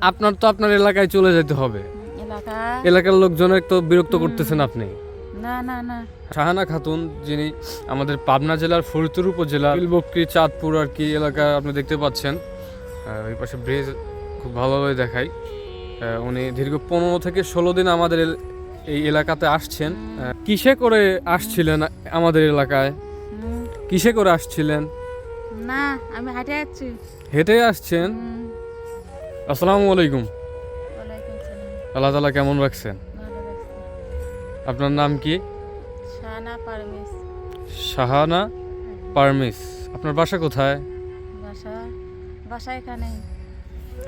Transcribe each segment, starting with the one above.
আপনার তো আপনার এলাকায় চলে যেতে হবে। এলাকা? এলাকার লোকজনের তো বিরক্ত করতেছেন আপনি। না না না। শাহানা খাতুন যিনি আমাদের পাবনা জেলার ফরিদপুর উপজেলা বিলবক্রি চাঁদপুর আর কি এলাকা আপনি দেখতে পাচ্ছেন। ওই পাশে ব্রিজ খুব ভালোভাবে দেখাই উনি দীর্ঘ পনেরো থেকে ষোলো দিন আমাদের এই এলাকাতে আসছেন। কিসে করে আসছিলেন আমাদের এলাকায়? কিসে করে আসছিলেন? না আমি হেঁটে যাচ্ছি। হেঁটে আসছেন? আসসালামু আলাইকুম। আল্লাহ তালা কেমন রাখছেন? আপনার নাম কি? শাহানা পারমিস আপনার বাসা কোথায়?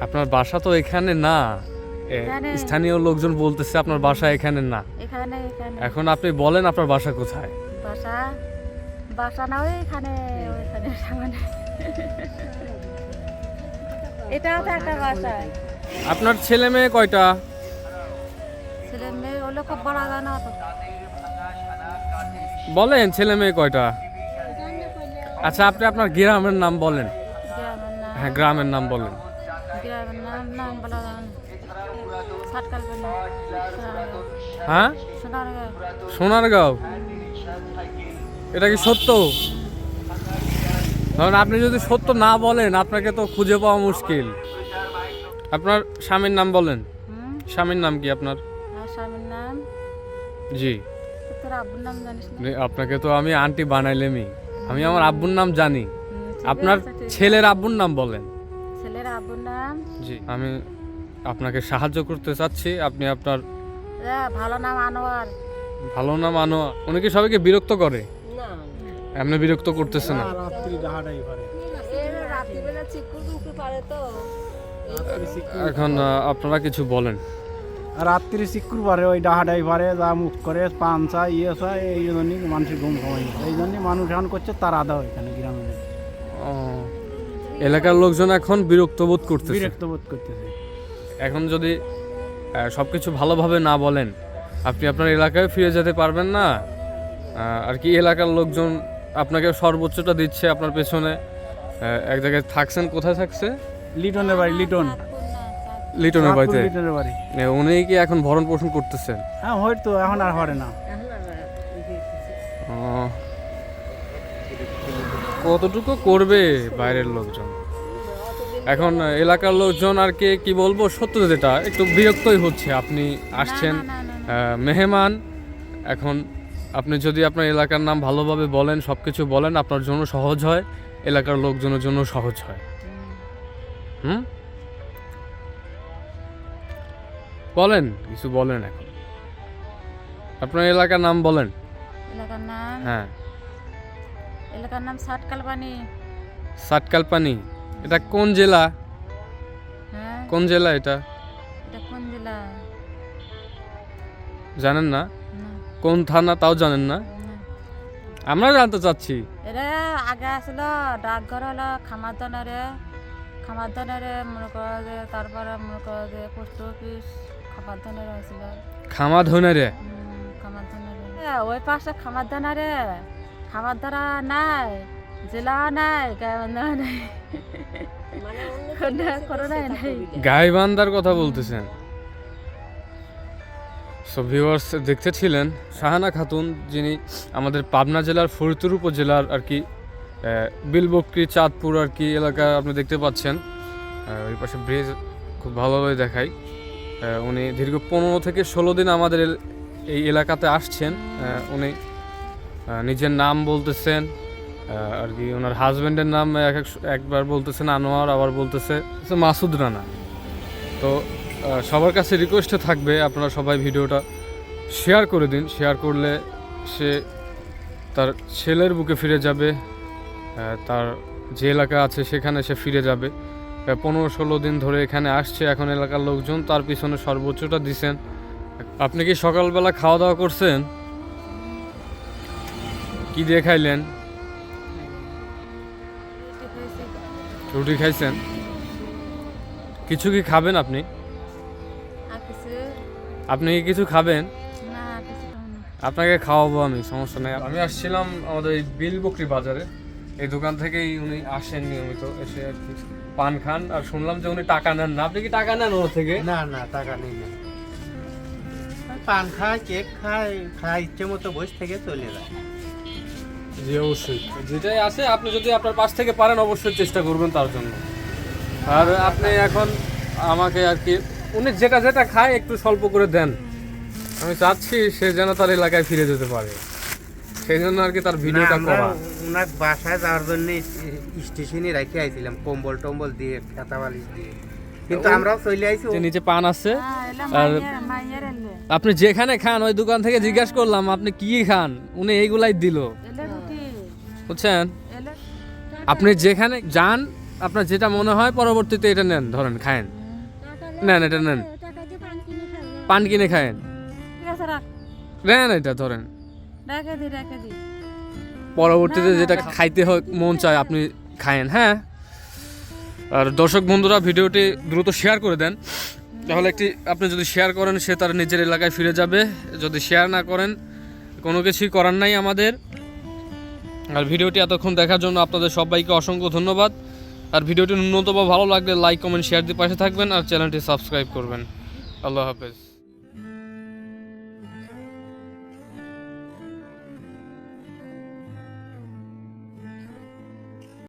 আপনার বাসা তো এখানে না। স্থানীয় লোকজন বলতেছে আপনার বাসা এখানে না। এখানে আপনি বলেন আপনার বাসা কোথায়? বাসা বাসা না ওইখানে সামনে। এটাও একটা আপনার ছেলে মেয়ে কয়টা? ছেলে মেয়ে হলো খুব বড় জানা তো বলেন ছেলে মেয়ে কয়টা? আচ্ছা আপনি আপনার গ্রামের নাম বলেন। হ্যাঁ গ্রামের নাম বলেন। গ্রামের নাম নাম বলা হ্যাঁ? সোনারগাঁও। এটা কি সত্য? কারণ আপনি যদি সত্য না বলেন আপনাকে তো খুঁজে পাওয়া মুশকিল। আপনার স্বামীর নাম বলেন। স্বামীর নাম কি আপনার? স্বামীর নাম? জি। আপনাকে তো আমি আন্টি বানাইলেমি আমি আমার আব্বুর নাম জানি। আপনার। ছেলের আব্বুর নাম বলেন। ছেলের আব্বুর নাম? জি আমি আপনাকে সাহায্য করতে চাচ্ছি। আপনি আপনার ভালো নাম আনোয়ার। ভালো নাম আনো উনি কি সবাইকে বিরক্ত করে? এমনি বিরক্ত করতেছে না। রাত্রি ডাহাডাই পারে রাত্রিবেলা চিকুর উঠে পারে তো এখন আপনারা কিছু বলেন। রাত্রি চিকুর পারে ওই ডাহাডাই পারে যা মুখ করে পান চা ইয়ে চা এই জন্যই মানুষের ঘুম কমাই এই জন্যই মানুষ এখন করছে তার আদা এখানে গ্রামে। এলাকার লোকজন এখন বিরক্ত বোধ করতেছে। বিরক্ত বোধ করতেছে। এখন যদি সব কিছু ভালোভাবে না বলেন আপনি আপনার এলাকায় ফিরে যেতে পারবেন না। আর কি এলাকার লোকজন আপনাকে সর্বোচ্চটা দিচ্ছে আপনার পেছনে। এক জায়গায় থাকছেন কোথায় থাকছে? লিটনের বাড়ি লিটন। লিটনের বাড়িতে? লিটনের বাড়ি। উনি কি এখন ভরণ পোষণ করতেছেন? হ্যাঁ হয়তো এখন আর পারে না। ও, কতটুকু করবে বাইরের লোকজন? এখন এলাকার লোকজন আর কে কি বলব? সত্য যেটা একটু বিরক্তই হচ্ছে। আপনি আসছেন মেহমান এখন আপনি যদি আপনার এলাকার নাম ভালোভাবে বলেন সব কিছু বলেন আপনার জন্য সহজ হয় এলাকার লোকজনের জন্য সহজ হয়। হুম? বলেন কিছু বলেন এখন। আপনার এলাকার নাম বলেন। এলাকার নাম? হ্যাঁ। এলাকার নাম সাতকাল পানি সাতকালপানি? এটা কোন জেলা? হ্যাঁ। কোন জেলা এটা? এটা কোন জেলা? জানেন না? কোন থানা তাও জানেন না? আমরা জানতে চাচ্ছি। এটা আগে আসলো ডাকঘর হলো খামারদানারে। খামারদানারে মনে করো যে তারপরে মনে করো যে পোস্ট অফিস খামারদানারে আসছিল খামা ধনে খামারদানারে। ওই পাশে খামারদানারে। খামারদানা নাই জেলা নাই নাই। গাইবান্দার কথা বলতেছেন? সো ভিউয়ার্স দেখতেছিলেন শাহানা খাতুন, যিনি আমাদের পাবনা জেলার ফরিদপুর উপজেলার আর কি বিলবক্রি, চাঁদপুর আর কি এলাকা আপনি দেখতে পাচ্ছেন। ওই পাশে ব্রিজ খুব ভালোভাবে দেখাই। উনি দীর্ঘ পনেরো থেকে ষোলো দিন আমাদের এই এলাকাতে আসছেন। উনি নিজের নাম বলতেছেন আর কি ওনার হাজব্যান্ডের নাম এক এক- একবার বলতেছেন, আনোয়ার আবার বলতেছে। মাসুদ রানা। তো সবার কাছে রিকোয়েস্টে থাকবে, আপনারা সবাই ভিডিওটা শেয়ার করে দিন। শেয়ার করলে সে তার ছেলের বুকে ফিরে যাবে তার যে এলাকা আছে সেখানে সে ফিরে যাবে। পনেরো ষোলো দিন ধরে এখানে আসছে এখন এলাকার লোকজন, তার পিছনে সর্বোচ্চটা দিছেন। আপনি কি সকালবেলা খাওয়া দাওয়া করছেন? কি দিয়ে খাইলেন? রুটি খাইছেন? কিছু কি খাবেন আপনি? আপনি কি কিছু খাবেন। আপনাকে খাওয়াবো আমি সমস্যা নেই। আমি আসছিলাম আমাদের এই বিল বকরি বাজারে। এই দোকান থেকেই উনি আসেন নিয়মিত এসে আর কি পান খান। আর শুনলাম যে উনি টাকা নেন না। আপনি কি টাকা নেন ওর থেকে? না না টাকা নেই না। পান খায় কেক খায় খায় ইচ্ছে মতো বসে থেকে চলে যায়। জি অবশ্যই। যেটাই আছে আপনি যদি আপনার পাশ থেকে পারেন অবশ্যই চেষ্টা করবেন তার জন্য। আর আপনি এখন আমাকে আর কি উনি যেটা যেটা খায় একটু স্বল্প করে দেন। আমি চাচ্ছি সে যেন তার এলাকায় ফিরে যেতে পারে। সেই জন্য আর কি তার ভিডিওটা আমরা করা। ওনার বাসায় যাওয়ার জন্য স্টেশনে রেখে আইছিলাম কম্বল টম্বল দিয়ে খাতা বালিশ দিয়ে। কিন্তু আমরাও চলে আইছি নিচে পান আছে হ্যাঁ, আর মাইয়ের মাইয়ের এলে। আপনি যেখানে খান ওই দোকান থেকে জিজ্ঞাসা করলাম আপনি কি খান? উনি এইগুলাই দিল। বুঝছেন? আপনি যেখানে যান আপনার যেটা মনে হয় পরবর্তীতে এটা নেন ধরেন খায়েন। নেন, এটা নেন। পান কিনে খায়েন। এটা, ধরেন। পরবর্তীতে যেটা খাইতে হয়, মন চায়, আপনি খায়েন হ্যাঁ? আর দর্শক বন্ধুরা, ভিডিওটি দ্রুত শেয়ার করে দেন। তাহলে একটি, আপনি যদি শেয়ার করেন, সে তার নিজের এলাকায় ফিরে যাবে। যদি শেয়ার না করেন, কোনো কিছুই করার নাই আমাদের। আর ভিডিওটি এতক্ষণ দেখার জন্য আপনাদের সবাইকে অসংখ্য ধন্যবাদ। আর ভিডিওটি ন্যূনতম ভালো লাগলে লাইক কমেন্ট শেয়ার দিয়ে পাশে থাকবেন আর চ্যানেলটি সাবস্ক্রাইব করবেন। আল্লাহ হাফেজ।